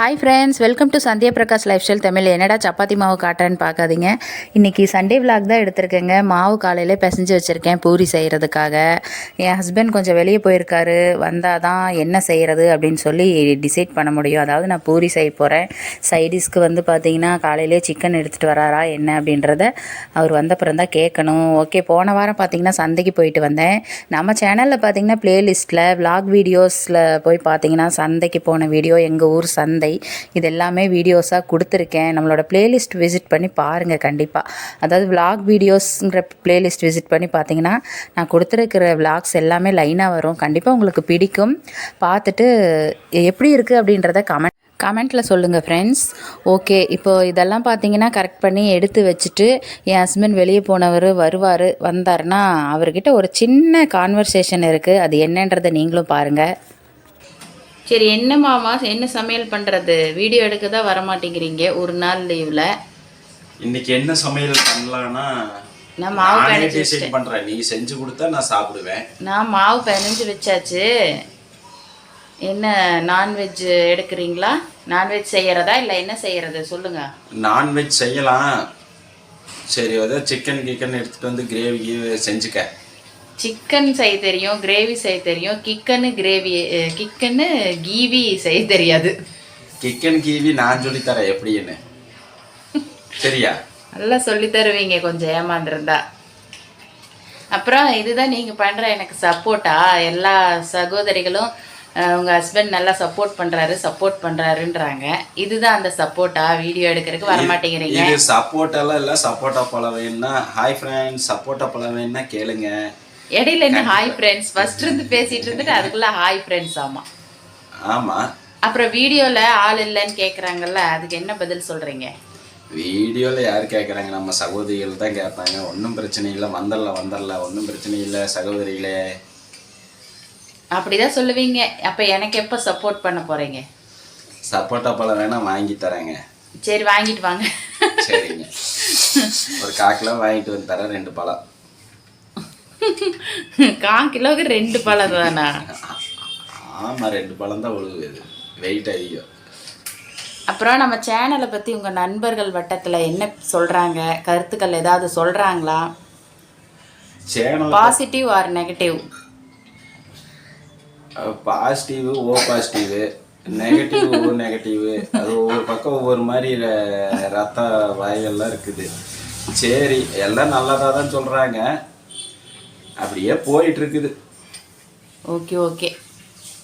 Hi friends welcome to Sandhya Prakash lifestyle Tamil என்னடா சப்பாத்தி மாவு காட்டுறேன்னு பார்க்காதீங்க. இன்றைக்கி சண்டே vlog தான் எடுத்திருக்கேங்க. மாவு காலையில் பிசைஞ்சு வச்சுருக்கேன் பூரி செய்கிறதுக்காக என் ஹஸ்பண்ட் கொஞ்சம் வெளியே போயிருக்காரு. வந்தால் தான் என்ன செய்கிறது அப்படின்னு சொல்லி டிசைட் பண்ண முடியும். அதாவது நான் பூரி செய்ய போகிறேன் சைடிஷ்க்கு வந்து பார்த்தீங்கன்னா காலையிலே சிக்கன் எடுத்துகிட்டு வராரா என்ன அப்படின்றத அவர் வந்தப்புறம் தான் கேட்கணும். ஓகே போன வாரம் பார்த்தீங்கன்னா சந்தைக்கு போயிட்டு வந்தேன். நம்ம சேனலில் பார்த்தீங்கன்னா ப்ளேலிஸ்ட்டில் vlog வீடியோஸில் போய் பார்த்தீங்கன்னா சந்தைக்கு போன வீடியோ எங்கள் ஊர் சந்தை இது எல்லாமே வீடியோஸாக கொடுத்துருக்கேன். நம்மளோட பிளேலிஸ்ட் விசிட் பண்ணி பாருங்கள் கண்டிப்பாக அதாவது vlog வீடியோஸ்ங்கிற பிளேலிஸ்ட் விசிட் பண்ணி பார்த்தீங்கன்னா நான் கொடுத்துருக்கிற vlogs எல்லாமே லைனாக வரும். கண்டிப்பாக உங்களுக்கு பிடிக்கும். பார்த்துட்டு எப்படி இருக்குது அப்படின்றத கமெண்ட் கமெண்ட்டில் சொல்லுங்கள் ஃப்ரெண்ட்ஸ் ஓகே இப்போது இதெல்லாம் பார்த்தீங்கன்னா கரெக்ட் பண்ணி எடுத்து வச்சுட்டு என் ஹஸ்பண்ட் வெளியே போனவர் வருவார் வந்தாருன்னா அவர்கிட்ட ஒரு சின்ன கான்வர்சேஷன் இருக்குது அது என்னன்றதை நீங்களும் பாருங்கள் சரி என்ன மாமா என்ன சமையல் பண்ணுறது வீடியோ எடுக்க தான் வரமாட்டேங்கிறீங்க? ஒரு நாள் லீவில். இன்னைக்கு என்ன சமையல் பண்ணலாம்னா நான் மாவு பிணைஞ்சு பண்றேன். நீ செஞ்சு கொடுத்தா நான் சாப்பிடுவேன். நான் மாவு பிணைஞ்சு வச்சாச்சு. என்ன நான்வெஜ் எடுக்கிறீங்களா? நான்வெஜ் செய்யறதா இல்லை என்ன செய்யறது? சொல்லுங்க. நான்வெஜ் செய்யலாம். சரி ஏதோ சிக்கன் கிக்கன் எடுத்துட்டு வந்து கிரேவி செஞ்சுக்க. சிக்கன் செய்ய தெரியும் கிரேவி செய்ய தெரியும். கிக்கனு கிரேவி கிக்கனு கீவி செய்ய தெரியாது. கிக்கன் கீவி நான் சொல்லி தரேன் எப்படின்னு சரியா? நல்லா சொல்லி தருவீங்க கொஞ்சம் ஏமாந்துருந்தா. அப்புறம் இதுதான் நீங்கள் பண்ணுற எனக்கு சப்போர்ட்டா? எல்லா சகோதரிகளும் உங்க ஹஸ்பண்ட் நல்லா சப்போர்ட் பண்றாரு சப்போர்ட் பண்றாருன்றாங்க. இதுதான் அந்த சப்போர்ட்டா? வீடியோ எடுக்கிறதுக்கு வரமாட்டேங்கிறீங்க இது சப்போட்டாலாம் இல்ல சப்போட்டா பழம் வேணும்னா ஹாய் ஃப்ரெண்ட்ஸ் சப்போட்டா பழம் வேணும்னா கேளுங்க. இடையில என்ன ஹாய் ஃப்ரெண்ட்ஸ் ஃபர்ஸ்ட் இருந்து பேசிட்டு இருந்துட்டு அதுக்குள்ள ஹாய் ஃப்ரெண்ட்ஸ் ஆமா. ஆமா. அப்புறம் வீடியோல ஆள் இல்லைன்னு கேக்குறாங்கல்ல அதுக்கு என்ன பதில் சொல்றீங்க? வீடியோல யார் கேட்குறாங்க நம்ம சகோதரிகள் தான் கேட்பாங்க. ஒன்றும் பிரச்சனை இல்லை. வந்துடல வந்துடல ஒன்றும் பிரச்சனை இல்லை. சகோதரிகளே. அப்படிதான் சொல்லுவீங்க. அப்ப எனக்கு எப்ப சப்போர்ட் பண்ண போறீங்க? சப்போட்டா பழம் வேணா வாங்கி தரேங்க. சரி வாங்கிட்டு வாங்க. சரிங்க. ஒரு கால் கிலோ வாங்கிட்டு வந்து தரேன். ரெண்டு பழம். கால் கிலோவுக்கு ரெண்டு பழம் தானா? ஆமா ரெண்டு பழம் தான் விழுகுது வெயிட் அதிகம். அப்புறம் நம்ம சேனலை பற்றி உங்கள் நண்பர்கள் வட்டத்தில் என்ன சொல்கிறாங்க கருத்துக்கள் ஏதாவது சொல்கிறாங்களா channel positive or negative positive O positive negative ஓ நெகட்டிவ் அது ஒவ்வொரு பக்கம் ஒவ்வொரு மாதிரி ர- ரத்த வாய்கள்லாம் இருக்குது. சரி எல்லாம் நல்லதாக தான் சொல்கிறாங்க அப்படியே போயிட்டு இருக்குது ஓகே ஓகே.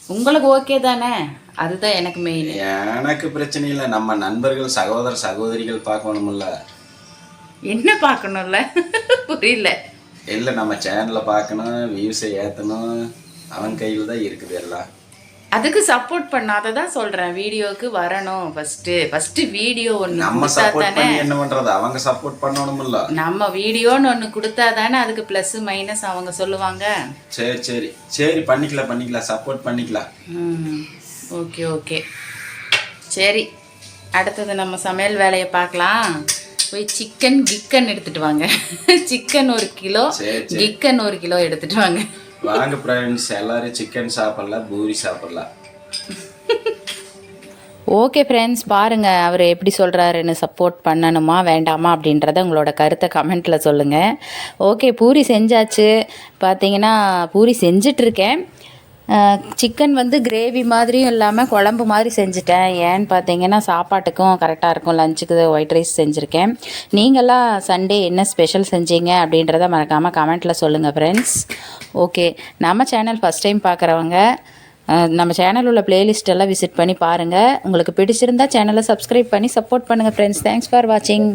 உங்களுக்கு ஓகே தானே? அதுதான் எனக்கு மெயின் எனக்கு பிரச்சனை இல்லை. நம்ம நண்பர்கள் சகோதர சகோதரிகள் பார்க்கணுமில்ல என்ன பார்க்கணும்ல? புரியல. இல்லை நம்ம சேனலில் பார்க்கணும் வியூஸை ஏற்றணும் அவன் கையில் தான் இருக்குது எல்லாம். அதுக்கு சப்போர்ட் பண்ணாத தான் சொல்கிறேன் வீடியோவுக்கு வரணும் ஃபஸ்ட்டு ஃபஸ்ட்டு வீடியோ ஒன்று நம்ம சப்போர்ட் பண்ணி என்ன பண்ணுறது அவங்க சப்போர்ட் பண்ணணுமில்ல. நம்ம வீடியோன்னு ஒன்று கொடுத்தா தானே அதுக்கு ப்ளஸ் மைனஸ் அவங்க சொல்லுவாங்க? சரி சரி. சரி பண்ணிக்கலாம் பண்ணிக்கலாம். சப்போர்ட் பண்ணிக்கலாம். ம். Okay okay. சரி. அடுத்தது நம்ம சமையல் வேலையை பார்க்கலாம். போய் சிக்கன் கிக்கன் எடுத்துட்டு வாங்க. சிக்கன் ஒரு கிலோ. கிக்கன் ஒரு கிலோ எடுத்துட்டு வாங்க. வாங்க ஃப்ரெண்ட்ஸ் எல்லாரும் சிக்கன் சாப்பிடலாம் பூரி சாப்பிடலாம். ஓகே ஃப்ரெண்ட்ஸ் பாருங்கள் அவர் எப்படி சொல்கிறாருன்னு சப்போர்ட் பண்ணணுமா வேண்டாமா அப்படின்றத உங்களோட கருத்தை கமெண்ட்டில் சொல்லுங்கள் ஓகே பூரி செஞ்சாச்சு. பார்த்தீங்கன்னா பூரி செஞ்சிட்ருக்கேன் சிக்கன் வந்து கிரேவி மாதிரியும் இல்லாமல் குழம்பு மாதிரி செஞ்சுட்டேன். ஏன்னு பார்த்தீங்கன்னா சாப்பாட்டுக்கும் கரெக்டாக இருக்கும். லஞ்சுக்கு ஒயிட் ரைஸ் செஞ்சுருக்கேன். நீங்களாம் சண்டே என்ன ஸ்பெஷல் செஞ்சீங்க அப்படின்றத மறக்காமல் கமெண்ட்டில் சொல்லுங்கள் ஃப்ரெண்ட்ஸ் ஓகே நம்ம சேனல் ஃபஸ்ட் டைம் பார்க்குறவங்க நம்ம சேனல் உள்ள பிளேலிஸ்ட் எல்லாம் விசிட் பண்ணி பாருங்கள் உங்களுக்கு பிடிச்சிருந்தா சேனலை சப்ஸ்கிரைப் பண்ணி சப்போர்ட் பண்ணுங்கள் ஃப்ரெண்ட்ஸ் தேங்க்ஸ் ஃபார் வாட்சிங்